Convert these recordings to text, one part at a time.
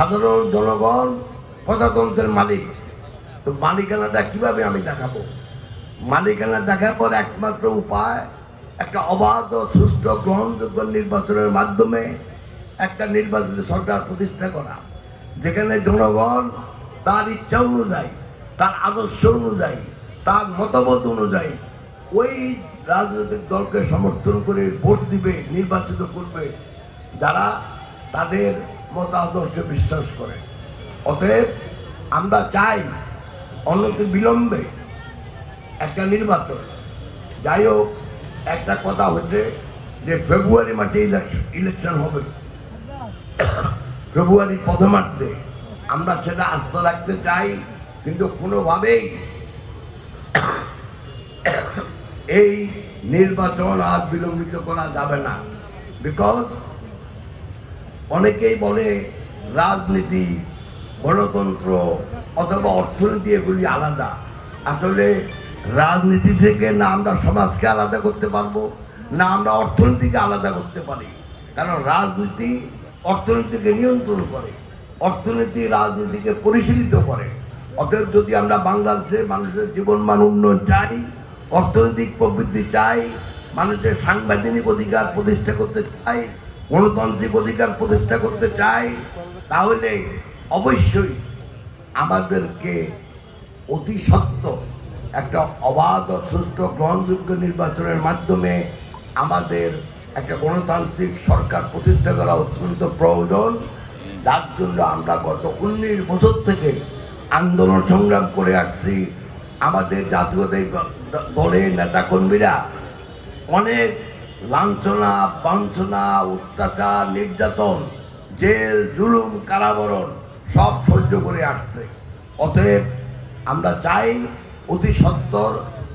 সাধারণ জনগণ, প্রজাতন্ত্রের মালিক। তো মালিকানাটা কীভাবে আমি দেখাবো? মালিকানা দেখাবার একমাত্র উপায়, একটা অবাধ সুষ্ঠু গ্রহণযোগ্য নির্বাচনের মাধ্যমে একটা নির্বাচিত সরকার প্রতিষ্ঠা করা। যেখানে জনগণ তার ইচ্ছা অনুযায়ী, তার আদর্শ অনুযায়ী, তার মতামত অনুযায়ী ওই রাজনৈতিক দলকে সমর্থন করে ভোট দিবে, নির্বাচিত করবে। যারা তাদের মত আদর্শে বিশ্বাস করে। অতএব আমরা চাই অনতি বিলম্বে একটা নির্বাচন। যাই হোক, একটা কথা হচ্ছে যে ফেব্রুয়ারি মাসে ইলেকশন ইলেকশন হবে। ফেব্রুয়ারি প্রথমার্ধে। আমরা সেটা আস্থা রাখতে চাই, কিন্তু কোনোভাবেই এই নির্বাচন আর বিলম্বিত করা যাবে না। বিকজ অনেকেই বলে রাজনীতি, গণতন্ত্র অথবা অর্থনীতি এগুলি আলাদা। আসলে রাজনীতি থেকে না আমরা সমাজকে আলাদা করতে পারব, না আমরা অর্থনীতিকে আলাদা করতে পারি। কারণ রাজনীতি অর্থনীতিকে নিয়ন্ত্রণ করে, অর্থনীতি রাজনীতিকে পরিশীলিত করে। অতএব যদি আমরা বাংলাদেশে মানুষের জীবনমান উন্নয়ন চাই, অর্থনৈতিক প্রবৃদ্ধি চাই, মানুষের সাংবিধানিক অধিকার প্রতিষ্ঠা করতে চাই গণতান্ত্রিক অধিকার প্রতিষ্ঠা করতে চাই, তাহলে অবশ্যই আমাদেরকে অতি সত্য একটা অবাধ সুষ্ঠু গ্রহণযোগ্য নির্বাচনের মাধ্যমে আমাদের একটা গণতান্ত্রিক সরকার প্রতিষ্ঠা করা অত্যন্ত প্রয়োজন। যার জন্য আমরা গত উনিশ বছর থেকে আন্দোলন সংগ্রাম করে আসছি। আমাদের জাতীয়তাই দলের নেতাকর্মীরা অনেক লাঞ্ছনা, বাঞ্ছনা, অত্যাচার, নির্যাতন, জেল, জুলুম, কারাবরণ সব সহ্য করে আসছে। অতএব আমরা চাই অতি সত্বর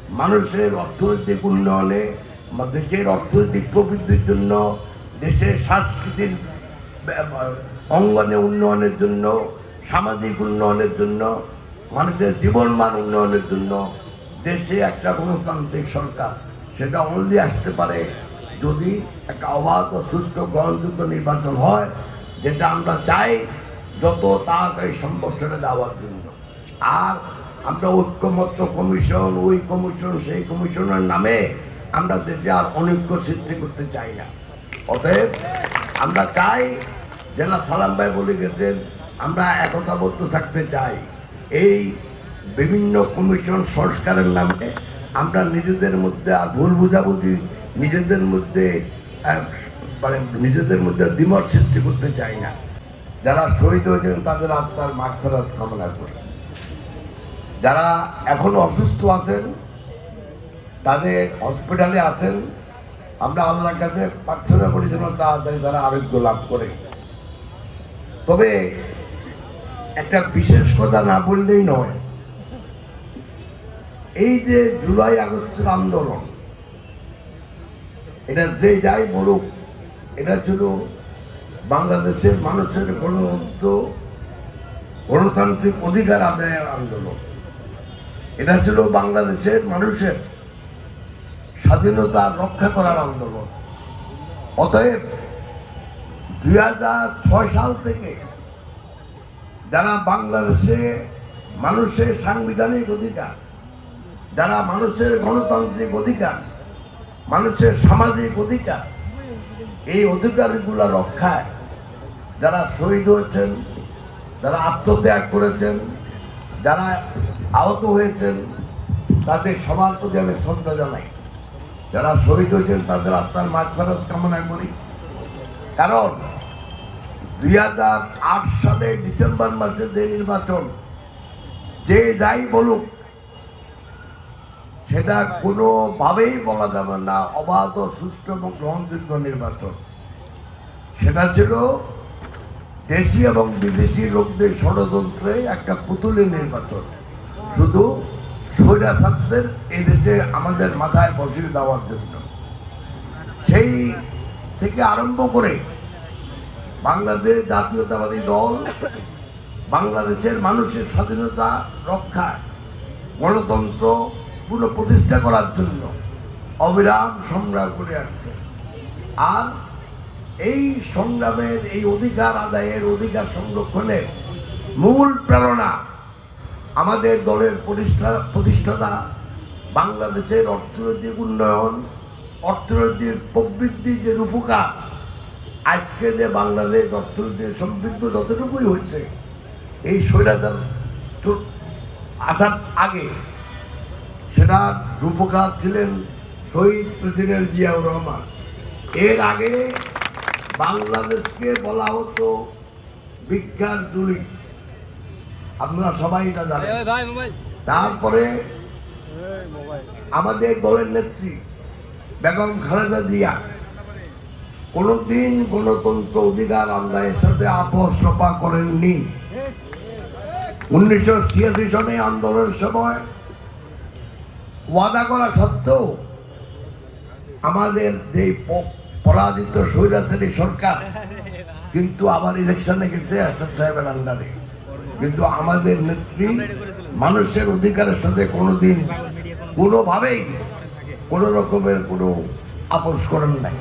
মানুষের অর্থনৈতিক উন্নয়নে, দেশের অর্থনৈতিক প্রবৃদ্ধির জন্য, দেশের সাংস্কৃতিক অঙ্গনে উন্নয়নের জন্য, সামাজিক উন্নয়নের জন্য, মানুষের জীবনমান উন্নয়নের জন্য দেশে একটা গণতান্ত্রিক সরকার, সেটা অনলি আসতে পারে যদি একটা অবাধ ও সুষ্ঠু গ্রহণযোগ্য নির্বাচন হয়, যেটা আমরা চাই যত তাড়াতাড়ি সম্ভব সেটা দেওয়ার জন্য। আর আমরা ঐক্যমত্য কমিশন, ওই কমিশন, সেই কমিশনের নামে আমরা দেশে আর অনৈক্য সৃষ্টি করতে চাই না। অতএব আমরা চাই জেলা সালাম ভাই বলে গেছেন, আমরা একতাবদ্ধ থাকতে চাই। এই বিভিন্ন কমিশন সংস্কারের নামে আমরা নিজেদের মধ্যে আর ভুল বুঝাবুঝি নিজেদের মধ্যে মানে নিজেদের মধ্যে দ্বিমত সৃষ্টি করতে চাই না। যারা শহীদ হয়েছেন, তাদের আত্মার মাগফেরত কামনা করি। যারা এখনও অসুস্থ আছেন, তাদের হসপিটালে আছেন, আমরা আল্লাহর কাছে প্রার্থনা করি যেন তাড়াতাড়ি তারা আরোগ্য লাভ করে। তবে একটা বিশেষ কথা না বললেই নয়, এই যে জুলাই আগস্টের আন্দোলন এটা যে যাই বলুক, এটা ছিল বাংলাদেশের মানুষের গণতন্ত্র, গণতান্ত্রিক অধিকার আদায়ের আন্দোলন। এটা ছিল বাংলাদেশের মানুষের স্বাধীনতা রক্ষা করার আন্দোলন। অতএব দুই হাজার ছয় সাল থেকে যারা বাংলাদেশে মানুষের সাংবিধানিক অধিকার, যারা মানুষের গণতান্ত্রিক অধিকার মানুষের সামাজিক অধিকার। এই অধিকারগুলো রক্ষায় যারা শহীদ হয়েছেন, যারা আত্মত্যাগ করেছেন, যারা আহত হয়েছেন, তাদের সবার প্রতি আমি শ্রদ্ধা জানাই। যারা শহীদ হয়েছেন, তাদের আত্মার মাঝ ফেরত কামনা করি। কারণ দুই হাজার আট সালে ডিসেম্বর মাসে যে নির্বাচন, যে যাই বলুক সেটা কোনোভাবেই বলা যাবে না, অবাধ সুষ্ঠু এবং গ্রহণযোগ্য নির্বাচন। সেটা ছিল দেশি এবং বিদেশি লোকদের ষড়যন্ত্রে একটা পুতুলের নির্বাচন। শুধু স্বৈরাচারদের এই দেশে আমাদের মাথায় বসিয়ে দেওয়ার জন্য। সেই থেকে আরম্ভ করে বাংলাদেশ জাতীয়তাবাদী দল, বাংলাদেশের মানুষের স্বাধীনতা রক্ষা গণতন্ত্র পুনঃপ্রতিষ্ঠা করার জন্য অবিরাম সংগ্রাম করে আসছে। আর এই সংগ্রামের, এই অধিকার আদায়ের, অধিকার সংরক্ষণের মূল প্রেরণা আমাদের দলের প্রতিষ্ঠা, প্রতিষ্ঠাতা বাংলাদেশের অর্থনৈতিক উন্নয়ন, অর্থনৈতিক প্রবৃদ্ধি যে রূপকার, আজকে যে বাংলাদেশ অর্থনৈতিক সমৃদ্ধ যতটুকুই হচ্ছে, এই স্বৈরাচার আসার আগে সেটার রূপকার ছিলেন শহীদ প্রেসিডেন্ট জিয়াউর রহমান। এর আগে বাংলাদেশকে বলা হতো বিজ্ঞান জুলি। আপনারা সবাই এটা জানেন। তারপরে আমাদের দলের নেত্রী বেগম খালেদা জিয়া কোনোদিন গণতন্ত্র অধিকার আন্দায়ের সাথে আপোষ রপা করেননি। উনিশশো ছিয়াশি সনে আন্দোলনের সময় ওয়াদা করা সত্ত্বেও আমাদের যে পরাজিত স্বৈরাচারী সরকার, কিন্তু আবার ইলেকশনে গেছে আসাদ সাহেবের আন্ডারে। কিন্তু আমাদের নেত্রী মানুষের অধিকারের সাথে কোনোদিন কোনোভাবেই কোনো রকমের কোনো আপোষ করেন নাই।